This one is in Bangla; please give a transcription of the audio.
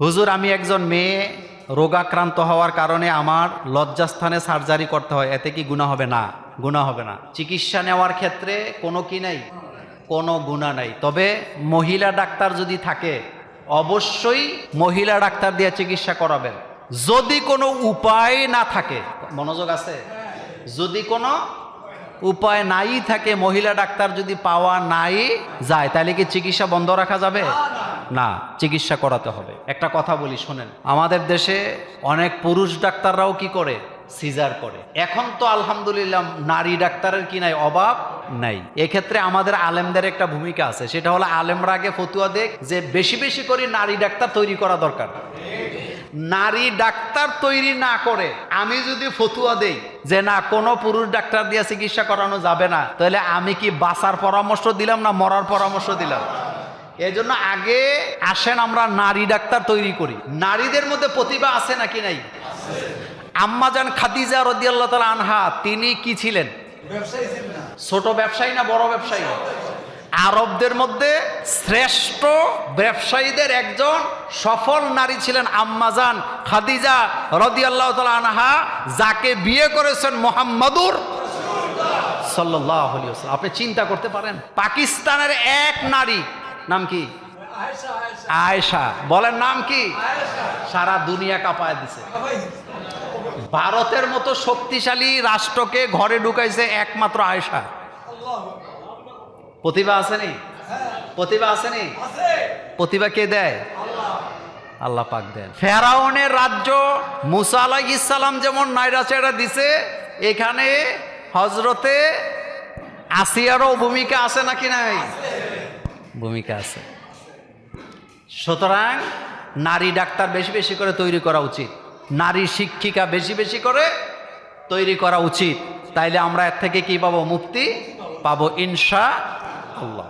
হুজুর, আমি একজন মেয়ে, রোগাক্রান্ত হওয়ার কারণে আমার লজ্জাস্থানে সার্জারি করতে হয়। এতে কি গুণা হবে? না গুণা হবে না। চিকিৎসা নেওয়ার ক্ষেত্রে কোনো কি নাই? কোনো গুণা নাই। তবে মহিলা ডাক্তার যদি থাকে, অবশ্যই মহিলা ডাক্তার দিয়ে চিকিৎসা করাবেন। যদি কোনো উপায় না থাকে, মনোযোগ আছে? যদি কোনো উপায় নাই থাকে, মহিলা ডাক্তার যদি পাওয়া নাই, যায়, তাহলে কি চিকিৎসা বন্ধ রাখা যাবে? না, চিকিৎসা করাতে হবে। একটা কথা বলি, শোনেন। আমাদের দেশে অনেক পুরুষ ডাক্তাররাও কি করে? সিজার করে। এখন তো আলহামদুলিল্লাহ নারী ডাক্তারের কি নাই? অভাব নাই। এক্ষেত্রে আমাদের আলেমদের একটা ভূমিকা আছে। সেটা হলো আলেমরা আগে ফতুয়া দেখ যে বেশি বেশি করে নারী ডাক্তার তৈরি করা দরকার। নারী ডাক্তার তৈরি না করে আমি যদি ফতুয়া দেই যে না, কোনো পুরুষ ডাক্তার দিয়ে চিকিৎসা করানো যাবে না, তাহলে আমি কি বাঁচার পরামর্শ দিলাম না মরার পরামর্শ দিলাম? এই জন্য আগে আসেন আমরা নারী ডাক্তার তৈরি করি। নারীদের মধ্যে প্রতিভা আছে নাকি নাই? আম্মাজান খাদিজা রদিয়াল্লাহ তালা আনহা তিনি কি ছিলেন? ছোট ব্যবসায়ী না বড় ব্যবসায়ী? আরবদের মধ্যে শ্রেষ্ঠ ব্যবসায়ীদের একজন সফল নারী ছিলেন আম্মাজান খাদিজা রদিয়াল্লাহ তালা আনহা যাকে বিয়ে করেছেন মোহাম্মদুর সাল্লাহ আপনি চিন্তা করতে পারেন পাকিস্তানের এক নারী নাম কি? আয়েশা বলেন নাম কি? সারা দুনিয়া কাঁপায় দিছে। ভারতের মতো শক্তিশালী রাষ্ট্রকে ঘরে ঢুকাইছে একমাত্র আয়েশা। প্রতিভা আসেনি প্রতিভা আসেনি প্রতিভা কে দেয়? আল্লাহ। পাক দেন। ফেরাউনের রাজ্য মুসা আলাহ ইসালাম যেমন নাইরা চেরা দিছে এখানে হজরতে আসিয়ারও ভূমিকা আছে নাকি নাই? ভূমিকা আছে। সুতরাং নারী ডাক্তার বেশি বেশি করে তৈরি করা উচিত। নারী শিক্ষিকা বেশি বেশি করে তৈরি করা উচিত। তাইলে আমরা এর থেকে কি পাবো? মুক্তি পাবো ইনশা আল্লাহ